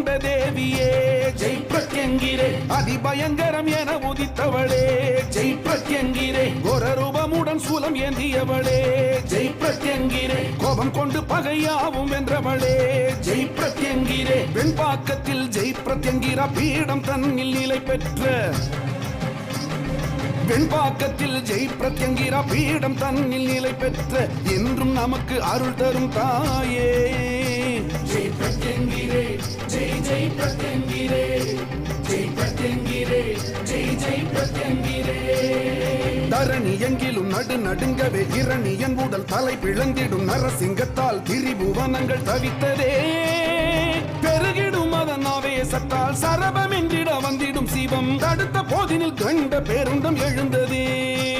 கொண்ட தேவியே ஜெய் பிரத்யங்கிரே அதிபயங்கரம் என உதித்தவளே ஜெய் பிரத்யங்கிரே கோரரூபமுடன் சூலம் ஏந்தியவளே ஜெய் பிரத்யங்கிரே கோபம் கொண்டு பகையாவும் வென்றவளே ஜெய் பிரத்யங்கிரே வெண்பாக்கத்தில் ஜெய் பிரத்யங்கிரா பீடம் தன்னில் நிலை பெற்ற வெண்பாக்கத்தில் ஜெய் பிரத்யங்கிரா பீடம் தன்னில் நிலை பெற்ற என்றும் நமக்கு அருள் தரும் தாயே. ஜெய் பிரத்யங்கிரே ஜெய் ஜெய் பிரத்யங்கிரே ஜெய் பிரத்யங்கிரே ஜெய் ஜெய் பிரத்யங்கிரே தரணி எங்கிலும் நடு நடுங்கவே இரணி என் உடல் தலை பிளந்திடும் நரசிங்கத்தால் திரிபுவனங்கள் தவித்ததே. பெருகிடும் அதன் ஆவேசத்தால் சரபம் என்றிட வந்திடும் சிவம். தடுத்த போதினில் கண்ட பேருந்தம் எழுந்ததே.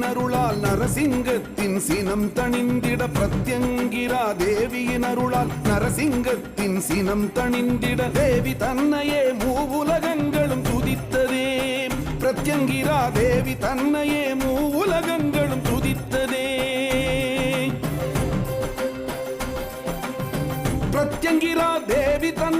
தேவியினருளால் நரசிங்கத்தின் சினம் தணிந்திட பிரத்யங்கிரா தேவியின் அருளால் நரசிங்கத்தின் சினம் தணிந்திட தேவி தன்னையே மூவுலகங்களும் துதித்ததே. பிரத்யங்கிரா தேவி தன்னையே மூவுலகங்களும் துதித்ததே. பிரத்யங்கிரா தேவி தன்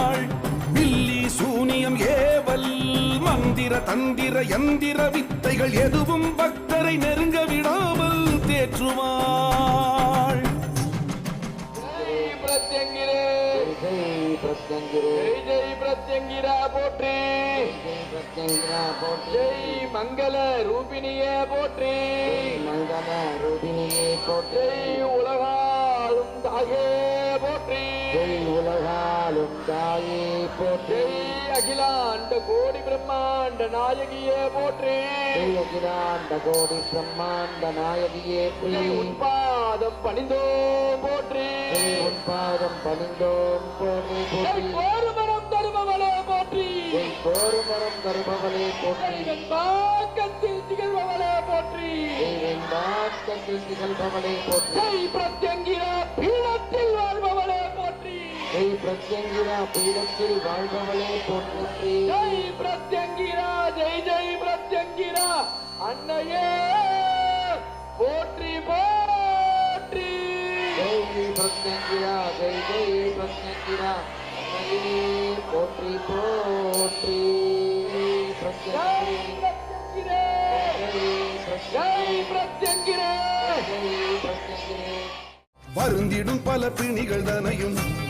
மந்திர தந்திர யந்திர வித்தைகள் எதுவும் பக்தரை நெருங்க விடாமல் தேற்றுவாள். ஜெய் பிரத்யங்கிரே பிரத்யங்கிரே ஜெய் பிரத்யங்கிரா போற்றி. ஜெய் பிரத்யங்கிரா ஜெய் மங்கள ரூபிணியே போற்றி. மங்கள ரூபிணியே போற்றி. உலகாலும் தாகே போற்றி. ஜெய் தாயே போற்றி. அகிலாண்ட கோடி பிரம்மாண்ட நாயகியே போற்றி. அகிலாண்ட கோடி பிரம்மாண்ட நாயகியே பிரி பாதம் பணிந்தோம் போற்றி. பாதம் பணிந்தோம் போற்றி போற்றி. கோருமரம் தருபவளே போற்றி. ஜெய் கோருமரம் தருபவளே போற்றி. ஜெய் வெண்பாக்கத்தில் திகழ்பவளே போற்றி. ஜெய் வெண்பாக்கத்தில் திகழ்பவளே போற்றி. ஜெய் பிரத்யங்கிரா பீடத்தில் வாழ்பவளே போற்றி ஜெய் பிரத்யங்கிரா பீடத்தில் வாழ்பவளே போற்றி ஜெய் பிரத்யங்கிரா ஜெய் ஜெய் பிரத்யங்கிரா. அன்னையே போற்றி போற்றி. ஜெய் பிரத்யங்கிரா ஜெய் ஜெய் பிரத்யங்கிரா. அன்னையே போற்றி போற்றி. ஜெய் பிரத்யங்கிரே. பிரத்யங்கிரே. ஜெய் ஜெய் பிரத்யங்கிரே. பிரத்யங்கிரே ஜெய் பிரத்யங்கிரே. வருந்திடும் பல பிணிகள் தனையும்.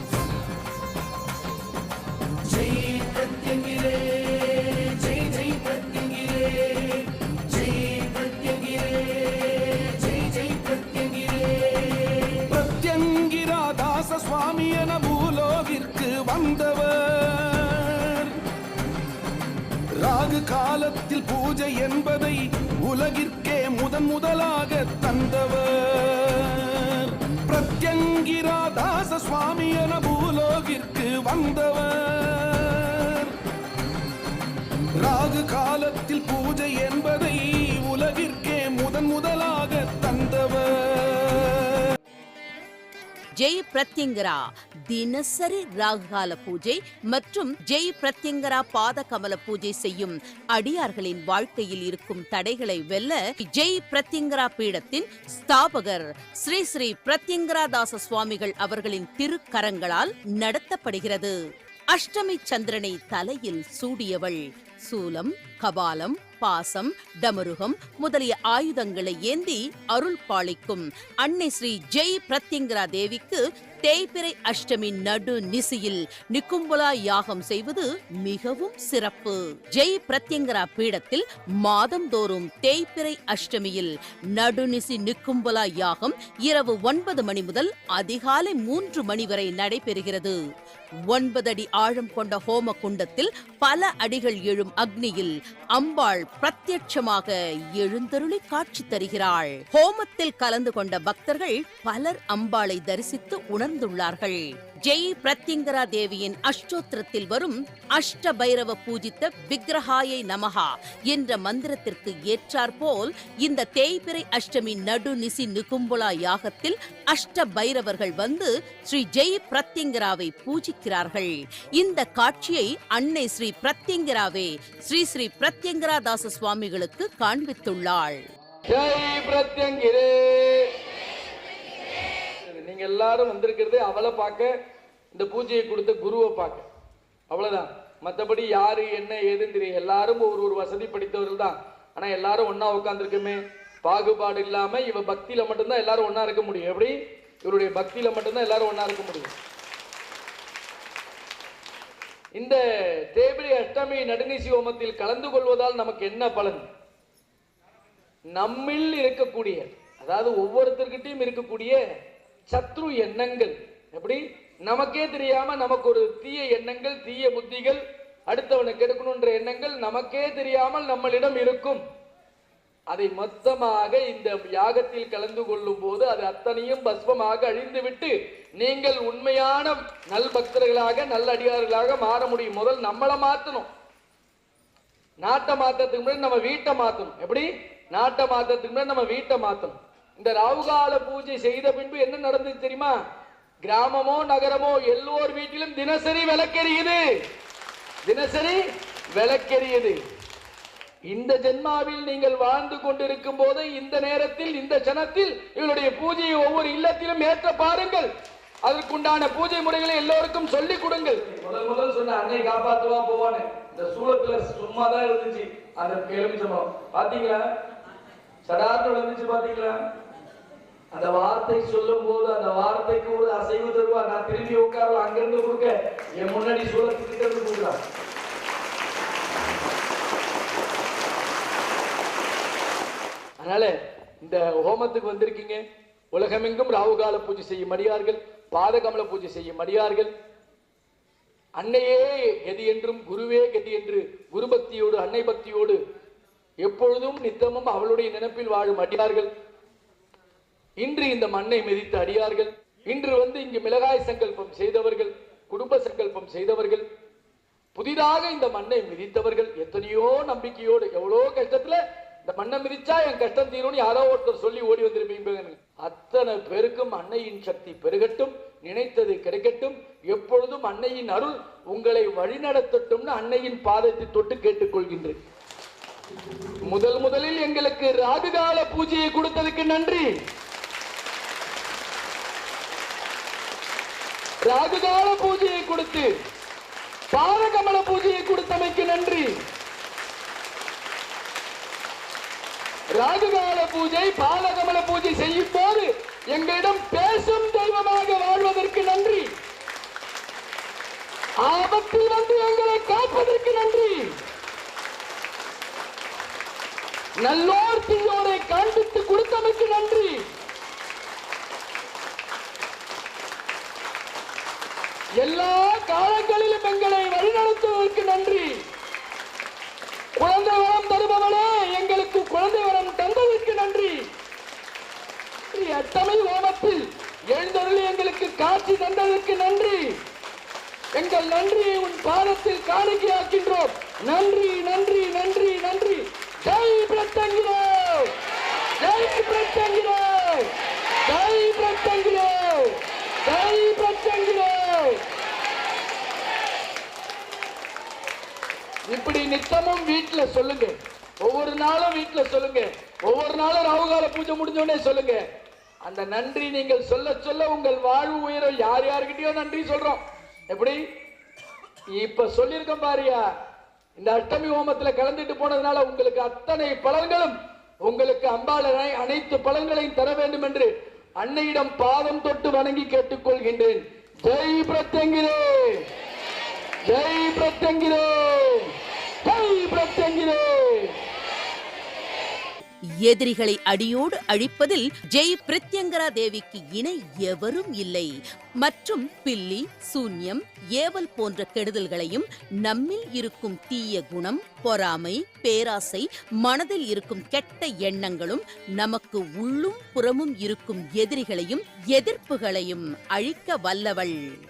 காலத்தில் பூஜை என்பதை உலகிற்கே முதன் முதலாக தந்தவர். பிரத்யங்கிரா தாச சுவாமி என பூலோகிற்கு வந்தவர். ராகு காலத்தில் பூ ஜெய் பிரத்யங்கரா. தினசரி ராகுகால பூஜை மற்றும் ஜெய் பிரத்யங்கரா பாத கமல பூஜை செய்யும் அடியார்களின் வாழ்க்கையில் இருக்கும் தடைகளை வெல்ல ஜெய் பிரத்யங்கரா பீடத்தின் ஸ்தாபகர் ஸ்ரீ ஸ்ரீ பிரத்யங்கரா தாச சுவாமிகள் அவர்களின் திருக்கரங்களால் நடத்தப்படுகிறது. அஷ்டமி சந்திரனை தலையில் சூடியவள் சூலம் கபாலம் பாசம் டமருகம் முதலிய ஆயுதங்களை ஏந்தி அருள் பாலிக்கும் அன்னை ஸ்ரீ ஜெய் பிரத்யங்கரா தேவிக்கு தேய்பிறை அஷ்டமி நடு நிசியில் நிக்கும்பலா யாகம் செய்வது மிகவும் சிறப்பு. ஜெய் பிரத்யங்கரா பீடத்தில் மாதந்தோறும் தேய்பிறை அஷ்டமியில் நடுநிசி நிக்கும்பலா யாகம் இரவு ஒன்பது மணி முதல் அதிகாலை மூன்று மணி வரை நடைபெறுகிறது. ஒன்பது அடி ஆழம் கொண்ட ஹோம குண்டத்தில் பல அடிகள் எழும் அக்னியில் அம்பாள் பிரத்யட்சமாக எழுந்தருளி காட்சி தருகிறாள். ஹோமத்தில் கலந்து கொண்ட பக்தர்கள் பலர் அம்பாளை தரிசித்து உணர் உணர்ந்துள்ளார்கள். ஜெய் பிரத்யங்கரா தேவியின் அஷ்டோத்திரத்தில் வரும் அஷ்ட பைரவ பூஜித்த விக்ரஹாயை நமகா என்ற மந்திரத்திற்கு ஏற்றாற்போல் இந்த தேய்பிறை அஷ்டமி நடு நிசி நிகும்புலா யாகத்தில் அஷ்ட பைரவர்கள் வந்து ஸ்ரீ ஜெய் பிரத்யங்கராவை பூஜிக்கிறார்கள். இந்த காட்சியை அன்னை ஸ்ரீ பிரத்யங்கராவே ஸ்ரீ ஸ்ரீ பிரத்யங்கரா தாச சுவாமிகளுக்கு காண்பித்துள்ளாள். ஜெய் பிரத்யங்கிரே. நீங்க எல்லாரும் வந்திருக்கிறது அவளை பார்க்க இந்த பூஜையை கொடுத்த குருவை பார்க்க. அவ்வளவுதான். மற்றபடி யாரு என்ன ஏதுன்னு தெரியும். எல்லாரும் ஒரு ஒரு வசதி படித்தவர்கள் தான். ஆனா எல்லாரும் ஒன்றா உட்காந்துருக்குமே பாகுபாடு இல்லாம இவ பக்தியில மட்டும்தான் எல்லாரும் ஒன்றா இருக்க முடியும். எப்படி? இவருடைய பக்தியில மட்டும்தான் எல்லாரும் ஒன்றா இருக்க முடியும். இந்த தேபிரி அஷ்டமி நடுநிசி ஹோமத்தில் கலந்து கொள்வதால் நமக்கு என்ன பலன்? நம்மில் இருக்கக்கூடிய அதாவது ஒவ்வொருத்தர்கிட்டயும் இருக்கக்கூடிய சத்ரு எண்ணங்கள். எப்படி? நமக்கே தெரியாம நமக்கு ஒரு தீய எண்ணங்கள் தீய புத்திகள் அடுத்தவனை கெடுக்கணுன்ற எண்ணங்கள் நமக்கே தெரியாமல் நம்மளிடம் இருக்கும். அதை மொத்தமாக இந்த யாகத்தில் கலந்து கொள்ளும் போது அது அத்தனையும் பஸ்மமாக அழிந்துவிட்டு நீங்கள் உண்மையான நல் பக்தர்களாக நல்ல அடியார்களாக மாற முடியும். முதல் நம்மளை மாத்தணும். நாட்டை மாத்தத்துக்கு முன்னாடி நம்ம வீட்டை மாத்தணும். எப்படி? நாட்டை மாத்தத்துக்கு முன்னாடி நம்ம வீட்டை மாத்தணும். இந்த ராவுகால பூஜை செய்த பின்பு என்ன நடந்தது தெரியுமா? கிராமமோ நகரமோ எல்லோர் வீட்டிலும் தினசரி விளக்கெரியுது. தினசரி விளக்கெரியுது. இந்த ஜென்மாவில் நீங்கள் வாழ்ந்து கொண்டிருக்கும் போது இந்த நேரத்தில் இந்த ஜனத்தில் இவருடைய பூஜையை ஒவ்வொரு இல்லத்திலும் ஏற்ற பாருங்கள். அதற்குண்டான பூஜை முறைகளை எல்லோருக்கும் சொல்லிக் கொடுங்கள். முதல் முதல் சொன்ன அன்னை காப்பாத்துவா போவான்னு. இந்த சூளத்துல சும்மா தான் இருந்துச்சு. அந்த எலுமிச்சம்பழம் பாத்தீங்களா? சடார்னு விழுந்துச்சு பாத்தீங்களா? அந்த வார்த்தை சொல்லும் போது அந்த வார்த்தைக்கு ஒரு அசைவு தருவா நான் திரும்பி உட்காரலாம் அங்கிருந்து கொடுக்க என் முன்னாடி சூழத்துக்கிட்ட இருந்து கொடுக்குறான் அதனால இந்த ஹோமத்துக்கு வந்திருக்கீங்க. உலகமெங்கும் ராவுகால பூஜை செய்யும் அடியார்கள் பாதகமல பூஜை செய்யும் அடியார்கள். அன்னையே கதி என்றும் குருவே கதி என்று குரு பக்தியோடு அன்னை பக்தியோடு எப்பொழுதும் நித்தமும் அவளுடைய நினைப்பில் வாழும் அடியார்கள். இன்று இந்த மண்ணை மிதித்த அடியார்கள் இன்று வந்து இங்கு மிளகாய் சங்கல்பம் செய்தவர்கள் குடும்ப சங்கல்பம் செய்தவர்கள் புதிதாக இந்த மண்ணை மிதித்தவர்கள் எத்தனையோ நம்பிக்கையோடு எவ்வளோ கஷ்டத்துல இந்த மண்ணை மிதிச்சா என் கஷ்டம் தீரும்னு யாரோ ஒருத்தர் சொல்லி ஓடி வந்திருப்பீங்க அத்தனை பேருக்கும் அன்னையின் சக்தி பெருகட்டும் நினைத்தது கிடைக்கட்டும் எப்பொழுதும் அன்னையின் அருள் உங்களை வழிநடத்தட்டும்னு அன்னையின் பாதத்தை தொட்டு கேட்டுக்கொள்கின்றேன். முதல் முதலில் எங்களுக்கு ராகுகால பூஜையை கொடுத்ததுக்கு நன்றி. ராகுகால பூஜையை கொடுத்து பாதகமல பூஜையை கொடுத்தமைக்கு நன்றி. ராகுகால பூஜை பாலகமல பூஜை செய்யும் போது எங்களிடம் பேசும் தெய்வமாக வாழ்வதற்கு நன்றி. ஆபத்தில் வந்து எங்களை காப்பதற்கு நன்றி. நல்லோர் தீயோரை காண்பித்து கொடுத்தமைக்கு நன்றி. எங்களை வழிநடத்துவதற்கு நன்றி. குழந்தை வரம் தருபவனே எங்களுக்கு குழந்தை வரம் தந்ததற்கு நன்றி. அட்டமை ஓமத்தில் எழுந்தருள் எங்களுக்கு காட்சி தந்ததற்கு நன்றி. எங்கள் நன்றியை உன் பாதத்தில் காணிக்கையாக்கின்றோம். நன்றி நன்றி நன்றி நன்றி. ஜெய் பிரத்தங்கிரோ ஜெய் பிரத்தங்கிரோ ஜெய் பிரத்தங்கிரோ இப்படி நித்தமும் வீட்டுல சொல்லுங்க. ஒவ்வொரு நாளும் வீட்டுல சொல்லுங்க. ஒவ்வொரு நாளும் ராகுகால பூஜை முடிஞ்சோடனே சொல்லுங்க. அந்த நன்றி நீங்கள் சொல்ல சொல்ல உங்கள் வாழ்வு உயரம் யார் யாருக்கிட்டயோ நன்றி சொல்றோம். எப்படி? இப்ப சொல்லியிருக்கோம் பாரியா. இந்த அஷ்டமி ஹோமத்துல கலந்துட்டு போனதுனால உங்களுக்கு அத்தனை பலன்களும் உங்களுக்கு அம்பாள அனைத்து பலன்களையும் தர வேண்டும் என்று அன்னையிடம் பாதம் தொட்டு வணங்கி கேட்டுக்கொள்கின்றேன். ஜெய் பிரத்யங்கிரே! ஜெய் பிரத்யங்கிரே! எதிரிகளை அடியோடு அழிப்பதில் ஜெய் பிரத்யங்கரா தேவிக்கு இணை எவரும் இல்லை. மற்றும் பில்லி சூன்யம் ஏவல் போன்ற கெடுதல்களையும் நம்மில் இருக்கும் தீய குணம் பொறாமை பேராசை மனதில் இருக்கும் கெட்ட எண்ணங்களும் நமக்கு உள்ளும் புறமும் இருக்கும் எதிரிகளையும் எதிர்ப்புகளையும் அழிக்க வல்லவள்.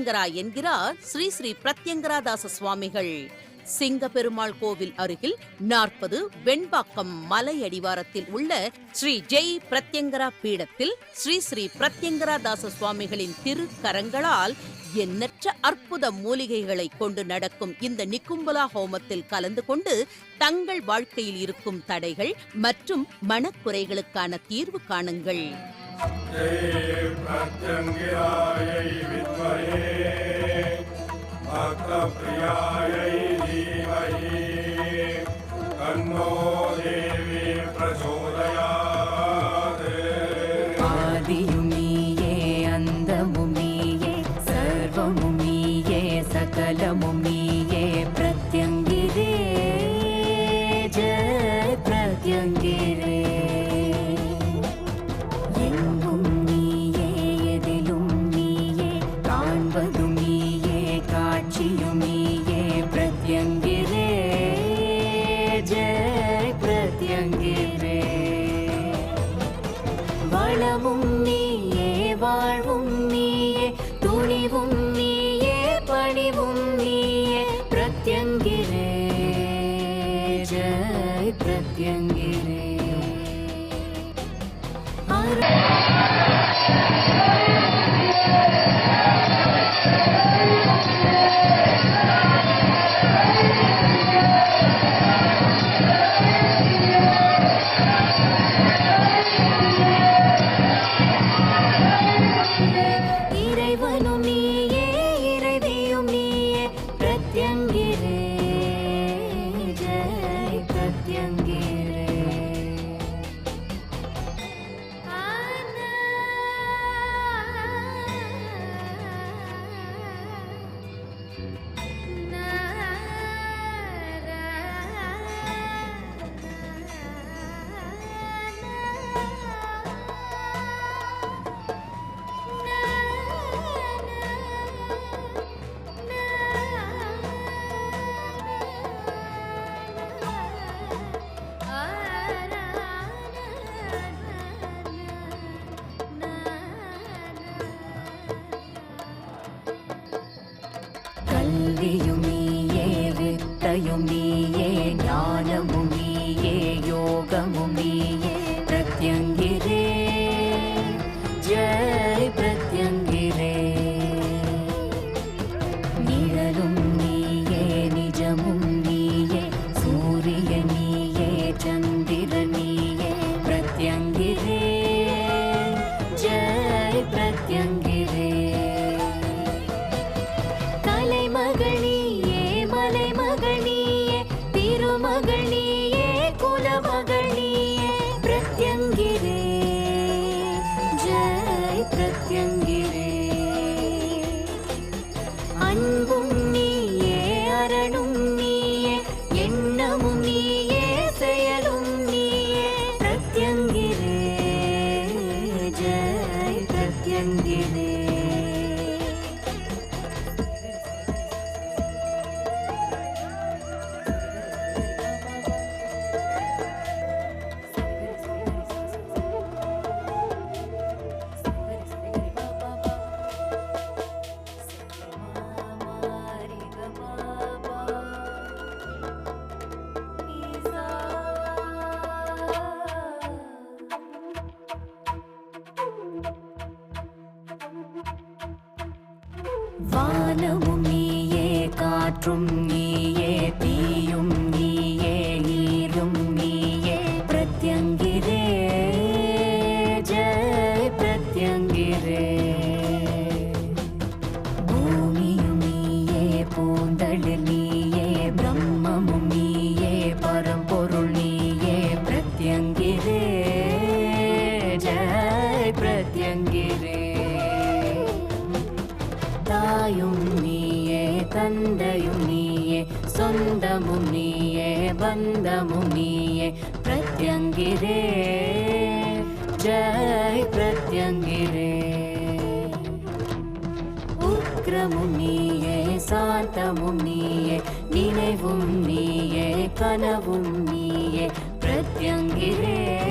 பிரத்யங்கரா என்கிறார் ஸ்ரீ ஸ்ரீ பிரத்யங்கரா தாச சுவாமிகள். சிங்க பெருமாள் கோவில் அருகில் நாற்பது வெண்பாக்கம் மலை அடிவாரத்தில் உள்ள ஸ்ரீ ஜெய் பிரத்யங்கரா பீடத்தில் ஸ்ரீ ஸ்ரீ பிரத்யங்கரா தாச சுவாமிகளின் திருக்கரங்களால் எண்ணற்ற அற்புத மூலிகைகளை கொண்டு நடக்கும் இந்த நிக்கும்பலா ஹோமத்தில் கலந்து கொண்டு தங்கள் வாழ்க்கையில் இருக்கும் தடைகள் மற்றும் மனக்குறைகளுக்கான தீர்வு காணுங்கள் प्रत्यङ्गिरायै विद्महे भक्तप्रियायै धीमहि तन्नो நீயே ஜெய் பிரத்யங்கிரே கல்வியும் நீயே வித்தையும் நீயே வானமும் நீயே காற்றும் நீ. தாயும் நீயே தந்தையும் நீயே சொந்தமும் நீயே பந்தமும் நீயே பிரத்யங்கிரே. ஜெய் பிரத்யங்கிரே. உக்கிரமும் நீயே சாந்தமும் நீயே நினைவும் நீயே கனவும் நீயே பிரத்யங்கிரே.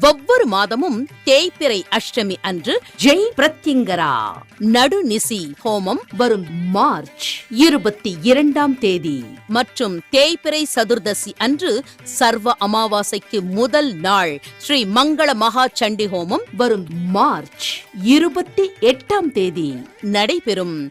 ஒவ்வொரு மாதமும் தேய்பிறை அஷ்டமி அன்று ஜெய் பிரத்யங்கரா. நடுநிசி ஹோமம் வரும் மார்ச் இருபத்தி இரண்டாம் தேதி. மற்றும் தேய்பிறை சதுர்தசி அன்று சர்வ அமாவாசைக்கு முதல் நாள் ஸ்ரீ மங்கள மகா சண்டி ஹோமம் வரும் மார்ச் இருபத்தி எட்டாம் தேதி. நடைபெறும்